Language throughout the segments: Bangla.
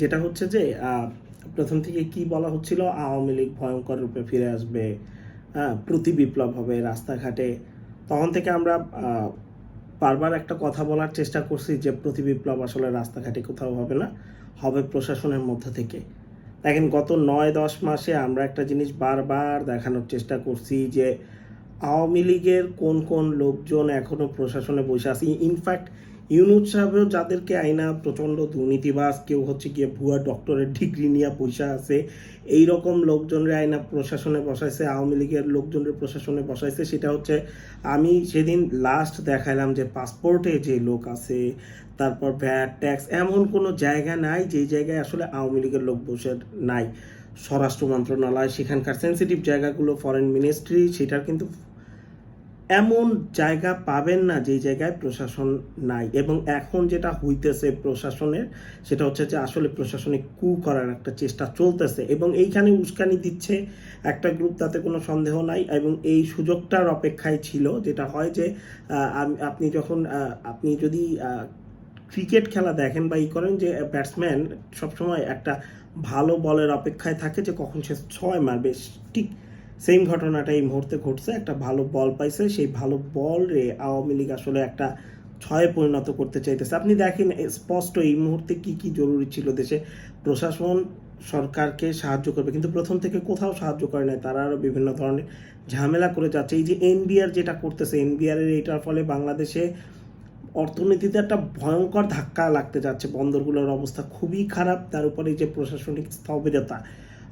যেটা হচ্ছে যে প্রথম থেকে কি বলা হচ্ছিল, আওয়ামী লীগ ভয়ঙ্কর রূপে ফিরে আসবে হ্যাঁ প্রতি বিপ্লব হবে রাস্তাঘাটে। তখন থেকে আমরা বারবার একটা কথা বলার চেষ্টা করছি যে, প্রতি বিপ্লব আসলে রাস্তাঘাটে কোথাও হবে না, হবে প্রশাসনের মধ্য থেকে। দেখেন, গত নয় দশ মাসে আমরা একটা জিনিস বারবার দেখানোর চেষ্টা করছি যে, আওয়ামী লীগের কোন কোন লোকজন এখনও প্রশাসনে বসে আছে। ইনফ্যাক্ট ইউনুস সাহেবেও যাদেরকে আইনা প্রচণ্ড দুর্নীতিবাজ, কেউ হচ্ছে গিয়ে ভুয়া ডক্টরের ডিগ্রি নিয়ে পয়সা আছে এই রকম লোকজনের আইনা প্রশাসনে বসাইছে, আওয়ামী লীগের লোকজনের প্রশাসনে বসাইছে, সেটা হচ্ছে আমি সেদিন লাস্ট দেখাইলাম যে পাসপোর্টে যে লোক আছে, তারপর ভ্যাট ট্যাক্স এমন কোনো জায়গা নাই যেই জায়গায় আসলে আওয়ামী লীগের লোক বসে নাই। স্বরাষ্ট্র মন্ত্রণালয়, সেখানকার সেন্সিটিভ জায়গাগুলো ফরেন মিনিস্ট্রি সেটার কিন্তু এমন জায়গা পাবেন না যেই জায়গায় প্রশাসন নাই। এবং এখন যেটা হইতেছে প্রশাসনের, সেটা হচ্ছে যে আসলে প্রশাসনিক কু করার একটা চেষ্টা চলতেছে। এবং এইখানে উস্কানি দিচ্ছে একটা গ্রুপ তাতে কোনো সন্দেহ নাই। এবং এই সুযোগটার অপেক্ষায় ছিল, যেটা হয় যে আপনি যখন আপনি যদি ক্রিকেট খেলা দেখেন বা ই করেন যে ব্যাটসম্যান সবসময় একটা ভালো বলের অপেক্ষায় থাকে যে কখন সে ছয় মারবে। ঠিক সেম ঘটনাটা এই মুহূর্তে ঘটছে, একটা ভালো বল পাইছে, সেই ভালো বল রে আওয়ামী লীগ আসলে একটা ছয়ে পরিণত করতে চাইতেছে। আপনি দেখেন স্পষ্ট এই মুহূর্তে কি কি জরুরি ছিল দেশে? প্রশাসন সরকারকে সাহায্য করবে, কিন্তু প্রথম থেকে কোথাও সাহায্য করে নাই। তারা আরও বিভিন্ন ধরনের ঝামেলা করে যাচ্ছে। এই যে এনবিআর যেটা করতেছে এনবিআর এর এটার ফলে বাংলাদেশে অর্থনীতিতে একটা ভয়ঙ্কর ধাক্কা লাগতে যাচ্ছে। বন্দরগুলোর অবস্থা খুবই খারাপ। তার উপরে যে প্রশাসনিক স্থবিরতা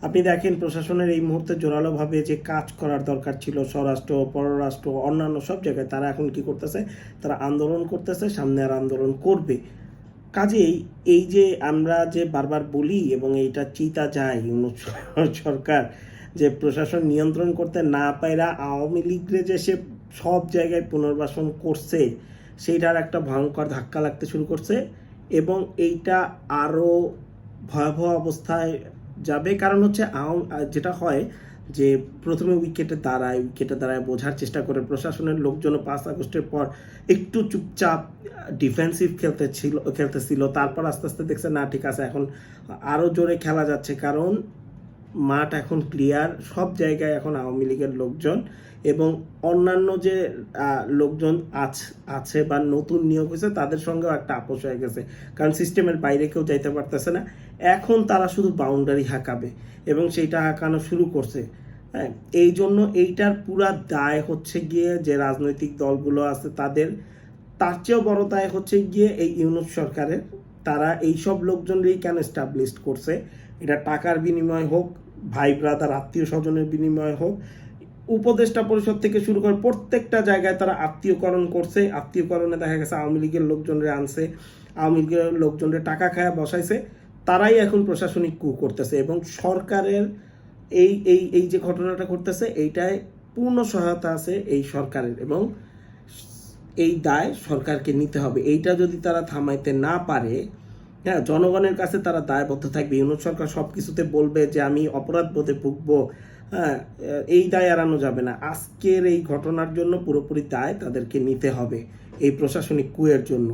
আপনি দেখেন প্রশাসনের এই মুহূর্তে জোরালোভাবে যে কাজ করার দরকার ছিল, স্বরাষ্ট্র, পররাষ্ট্র, অন্যান্য সব জায়গায়, তারা এখন কি করতেছে? তারা আন্দোলন করতেছে, সামনে আর আন্দোলন করবে। কাজেই এই যে আমরা যে বারবার বলি এবং এইটা চিতা যায় সরকার, যে প্রশাসন নিয়ন্ত্রণ করতে না পায়রা আওয়ামী লীগরে যে সে সব জায়গায় পুনর্বাসন করছে, সেইটার একটা ভয়ঙ্কর ধাক্কা লাগতে শুরু করছে এবং এইটা আরও ভয়াবহ অবস্থায় যাবে। কারণ হচ্ছে যেটা হয় যে প্রথমে উইকেটে দাঁড়ায় উইকেটে দাঁড়ায় বোঝার চেষ্টা করে। প্রশাসনের লোকজন পাঁচ আগস্টের পর একটু চুপচাপ ডিফেন্সিভ খেলতে ছিল খেলতেছিল। তারপর আস্তে আস্তে দেখছে, না, ঠিক আছে, এখন আরও জোরে খেলা যাচ্ছে। কারণ মাঠ এখন ক্লিয়ার সব জায়গায় এখন আওয়ামী লীগের লোকজন এবং অন্যান্য যে লোকজন আছ- বা নতুন নিয়োগ হয়েছে, তাদের সঙ্গেও একটা আপোষ হয়ে গেছে। কারণ সিস্টেমের বাইরে কেউ যাইতে পারতেছে না। এখন তারা শুধু বাউন্ডারি হাঁকাবে এবং সেইটা হাঁকানো শুরু করছে। হ্যাঁ এই জন্য এইটার পুরা দায় হচ্ছে গিয়ে যে রাজনৈতিক দলগুলো আছে তাদের। তার চেয়েও বড় দায় হচ্ছে গিয়ে এই ইউনুস সরকারের। তারা এই সব লোকজনকেই কেন এস্টাবলিশ করছে? এটা টাকার বিনিময় হোক ভাই ব্রাদার আত্মীয় স্বজনের বিনিময় হোক উপদেষ্টা পরিষদ থেকে শুরু করে প্রত্যেকটা জায়গায় তারা আত্মীয়করণ করছে। আত্মীয়করণে দেখা গেছে আওয়ামী লীগের লোকজনরে আনছে, আওয়ামী লীগের লোকজনরে টাকা খায়া বসাইছে। তারাই এখন প্রশাসনিক কু করতেছে এবং সরকারের এই এই এই যে ঘটনাটা ঘটতেছে, এইটায় পূর্ণ সহায়তা আছে এই সরকারের এবং এই দায় সরকারকে নিতে হবে। এইটা যদি তারা থামাইতে না পারে হ্যাঁ জনগণের কাছে তারা দায়বদ্ধ থাকবে। ইউনুস সরকার সব কিছুতে বলবে যে, আমি অপরাধ বোধে ভুগবো। হ্যাঁ এই দায় এড়ানো যাবে না। আজকের এই ঘটনার জন্য পুরোপুরি দায় তাদেরকে নিতে হবে, এই প্রশাসনিক কুয়ের জন্য।